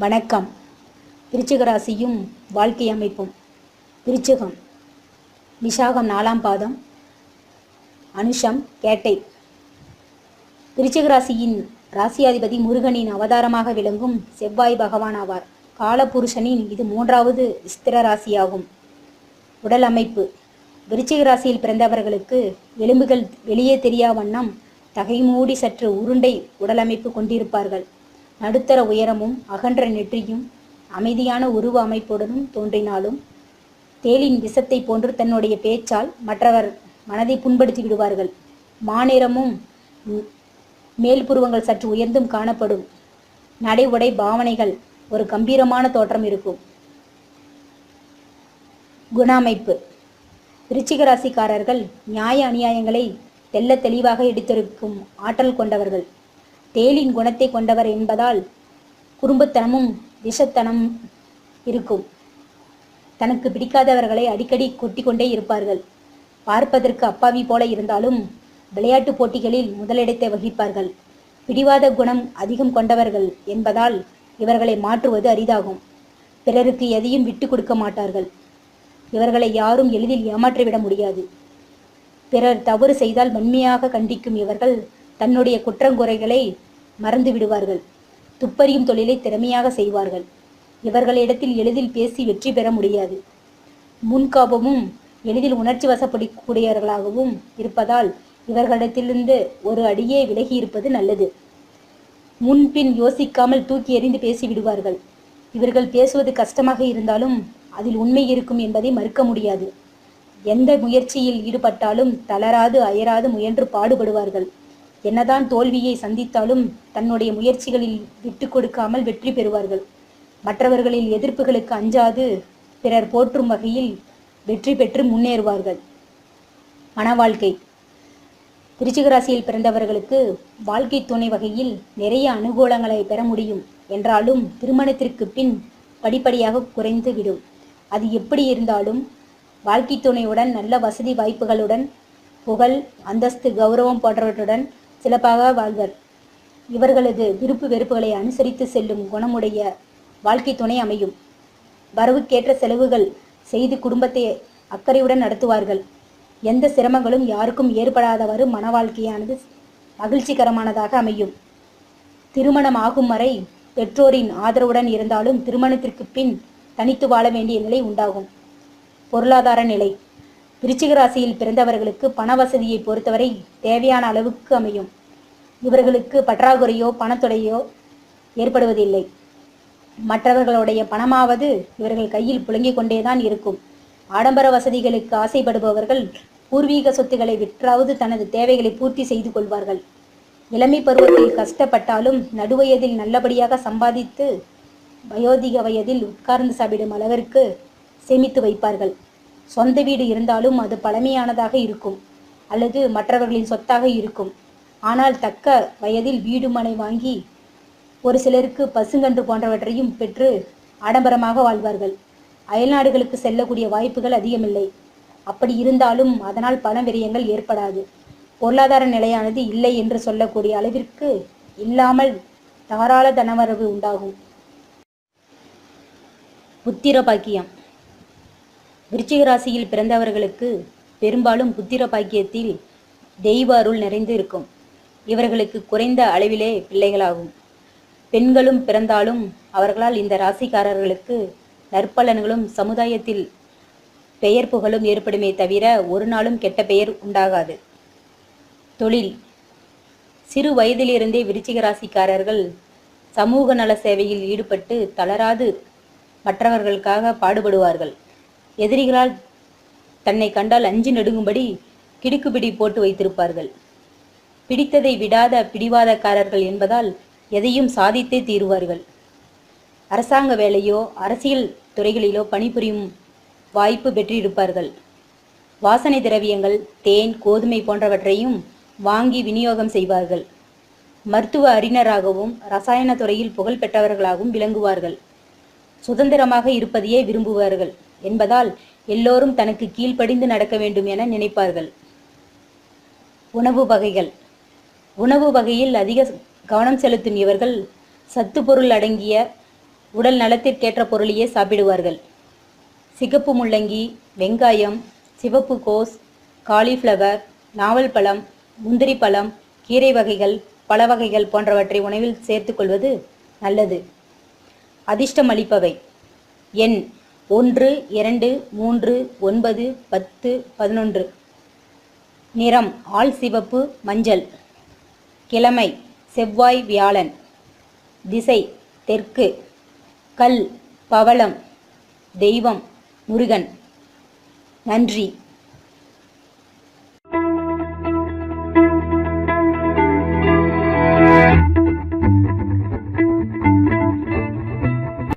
வணக்கம். விருச்சிகராசியும் வாழ்க்கை அமைப்பும். விருச்சிகம் விசாகம் நாலாம் பாதம் அனுஷம் கேட்டை. விருச்சிகராசியின் ராசியாதிபதி முருகனின் அவதாரமாக விளங்கும் செவ்வாய் பகவான் ஆவார். காலபுருஷனின் இது மூன்றாவது ஸ்திர ராசியாகும். உடல் அமைப்பு. விருச்சிக ராசியில் பிறந்தவர்களுக்கு எலும்புகள் வெளியே தெரியா வண்ணம் தகைமூடி சற்று உருண்டை உடலமைப்பு கொண்டிருப்பார்கள். நடுத்தர உயரமும் அகன்ற நெற்றியும் அமைதியான உருவ அமைப்புடனும் தோன்றினாலும் தேலின் விஷத்தை போன்று தன்னுடைய பேச்சால் மற்றவர் மனதை புண்படுத்தி விடுவார்கள். மாநிறமும் மேல் புருவங்கள் சற்று உயர்ந்தும் காணப்படும். நடை உடை பாவனைகள் ஒரு கம்பீரமான தோற்றம் இருக்கும். குண அமைப்பு ராசிக்காரர்கள் நியாய அநியாயங்களை தெள்ள தெளிவாக எடுத்திருக்கும் ஆற்றல் கொண்டவர்கள். தேளின் குணத்தை கொண்டவர் என்பதால் குறும்புத்தனமும் விஷத்தனம் இருக்கும். தனக்கு பிடிக்காதவர்களை அடிக்கடி கொட்டிக்கொண்டே இருப்பார்கள். பார்ப்பதற்கு அப்பாவி போல இருந்தாலும் விளையாட்டுப் போட்டிகளில் முதலிடத்தை வகிப்பார்கள். பிடிவாத குணம் அதிகம் கொண்டவர்கள் என்பதால் இவர்களை மாற்றுவது அரிதாகும். பிறருக்கு எதையும் விட்டு கொடுக்க மாட்டார்கள். இவர்களை யாரும் எளிதில் ஏமாற்றிவிட முடியாது. பிறர் தவறு செய்தால் வன்மையாக கண்டிக்கும் இவர்கள் தன்னுடைய குற்றங்குறைகளை மறந்து விடுவார்கள். துப்பறியும் தொழிலை திறமையாக செய்வார்கள். இவர்களிடத்தில் எளிதில் பேசி வெற்றி பெற முடியாது. முன்காபமும் எளிதில் உணர்ச்சி வசப்படக்கூடியவர்களாகவும் இருப்பதால் இவர்களிடத்திலிருந்து ஒரு அடியே விலகி இருப்பது நல்லது. முன்பின் யோசிக்காமல் தூக்கி எறிந்து பேசிவிடுவார்கள் இவர்கள் பேசுவது கஷ்டமாக இருந்தாலும் அதில் உண்மை இருக்கும் என்பதை மறுக்க முடியாது. எந்த முயற்சியில் ஈடுபட்டாலும் தளராது அயராது முயன்று பாடுபடுவார்கள். என்னதான் தோல்வியை சந்தித்தாலும் தன்னுடைய முயற்சிகளில் விட்டு கொடுக்காமல் வெற்றி பெறுவார்கள். மற்றவர்களில் எதிர்ப்புகளுக்கு அஞ்சாது பிறர் போற்றும் வகையில் வெற்றி பெற்று முன்னேறுவார்கள். மன வாழ்க்கை விருச்சிக ராசியில் பிறந்தவர்களுக்கு வாழ்க்கை துணை வகையில் நிறைய அனுகூலங்களை பெற முடியும். என்றாலும் திருமணத்திற்கு பின் படிப்படியாக குறைந்து விடும். அது எப்படி இருந்தாலும் வாழ்க்கை துணையுடன் நல்ல வசதி வாய்ப்புகளுடன் புகழ் அந்தஸ்து கௌரவம் போன்றவற்றுடன் சிறப்பாக வாழ்வர். இவர்களது விருப்பு வெறுப்புகளை அனுசரித்து செல்லும் குணமுடைய வாழ்க்கை துணை அமையும். வரவுக்கேற்ற செலவுகள் செய்து குடும்பத்தை அக்கறையுடன் நடத்துவார்கள். எந்த சிரமங்களும் யாருக்கும் ஏற்படாதவாறு மன வாழ்க்கையானது மகிழ்ச்சிகரமானதாக அமையும். திருமணம் ஆகும் வரை பெற்றோரின் ஆதரவுடன் இருந்தாலும் திருமணத்திற்கு பின் தனித்து வாழ வேண்டிய நிலை உண்டாகும். பொருளாதார நிலை. விருச்சிக ராசியில் பிறந்தவர்களுக்கு பண வசதியை பொறுத்தவரை தேவையான அளவுக்கு அமையும். இவர்களுக்கு பற்றாக்குறையோ பணத்தொடையோ ஏற்படுவதில்லை. மற்றவர்களுடைய பணமாவது இவர்கள் கையில் புழங்கிக் கொண்டேதான் இருக்கும். ஆடம்பர வசதிகளுக்கு ஆசைப்படுபவர்கள் பூர்வீக சொத்துக்களை விற்றாவது தனது தேவைகளை பூர்த்தி செய்து கொள்வார்கள். இளமை பருவத்தில் கஷ்டப்பட்டாலும் நடுவயதில் நல்லபடியாக சம்பாதித்து வயோதிக வயதில் உட்கார்ந்து சாப்பிடும் அளவிற்கு சேமித்து வைப்பார்கள். சொந்த வீடு இருந்தாலும் அது பழமையானதாக இருக்கும் அல்லது மற்றவர்களின் சொத்தாக இருக்கும். ஆனால் தக்க வயதில் வீடு மனை வாங்கி ஒரு சிலருக்கு பசுங்கன்று போன்றவற்றையும் பெற்று ஆடம்பரமாக வாழ்வார்கள். அயல்நாடுகளுக்கு செல்லக்கூடிய வாய்ப்புகள் அதிகமில்லை. அப்படி இருந்தாலும் அதனால் பண விரயங்கள் ஏற்படாது. பொருளாதார நிலையானது இல்லை என்று சொல்லக்கூடிய அளவிற்கு இல்லாமல் தாராள தனவரவு உண்டாகும். புத்திர பாக்கியம். விருச்சிக ராசியில் பிறந்தவர்களுக்கு பெரும்பாலும் புத்திர பாக்கியத்தில் தெய்வ அருள் நிறைந்து இருக்கும். இவர்களுக்கு குறைந்த அளவிலே பிள்ளைகளாகும். பெண்களும் பிறந்தாலும் அவர்களால் இந்த ராசிக்காரர்களுக்கு நற்பலன்களும் சமுதாயத்தில் பெயர் புகழும் ஏற்படுமே தவிர ஒரு நாளும் கெட்ட பெயர் உண்டாகாது. தொழில். சிறு வயதிலிருந்தே விருச்சிக ராசிக்காரர்கள் சமூக நல சேவையில் ஈடுபட்டு தளராது மற்றவர்களுக்காக பாடுபடுவார்கள். எதிரிகளால் தன்னை கண்டால் அஞ்சு நடுங்கும்படி கிடுக்குபிடி போட்டு வைத்திருப்பார்கள். பிடித்ததை விடாத பிடிவாதக்காரர்கள் என்பதால் எதையும் சாதித்தே தீருவார்கள். அரசாங்க வேலையோ அரசியல் துறைகளிலோ பணிபுரியும் வாய்ப்பு பெற்றிருப்பார்கள். வாசனை திரவியங்கள் தேன் கோதுமை போன்றவற்றையும் வாங்கி விநியோகம் செய்வார்கள். மருத்துவ அறிஞராகவும் ரசாயன துறையில் புகழ் பெற்றவர்களாகவும் விளங்குவார்கள். சுதந்திரமாக இருப்பதையே விரும்புவார்கள். என்பதால் எல்லோரும் தனக்கு கீழ்ப்படிந்து நடக்க வேண்டும் என நினைப்பார்கள். உணவு வகைகள். உணவு வகையில் அதிக கவனம் செலுத்தும் இவர்கள் சத்து பொருள் அடங்கிய உடல் நலத்திற்கேற்ற பொருளையே சாப்பிடுவார்கள். சிகப்பு முள்ளங்கி வெங்காயம் சிவப்பு கோஸ் காலிஃப்ளவர் நாவல் பழம் முந்திரி பழம் கீரை வகைகள் பழ வகைகள் போன்றவற்றை உணவில் சேர்த்துக்கொள்வது நல்லது. அதிர்ஷ்டம் அளிப்பவை எண் ஒன்று இரண்டு மூன்று ஒன்பது பத்து பதினொன்று. நிறம் ஆள் சிவப்பு மஞ்சள். கிழமை செவ்வாய் வியாழன். திசை தெற்கு. கல் பவளம். தெய்வம் முருகன். நன்றி.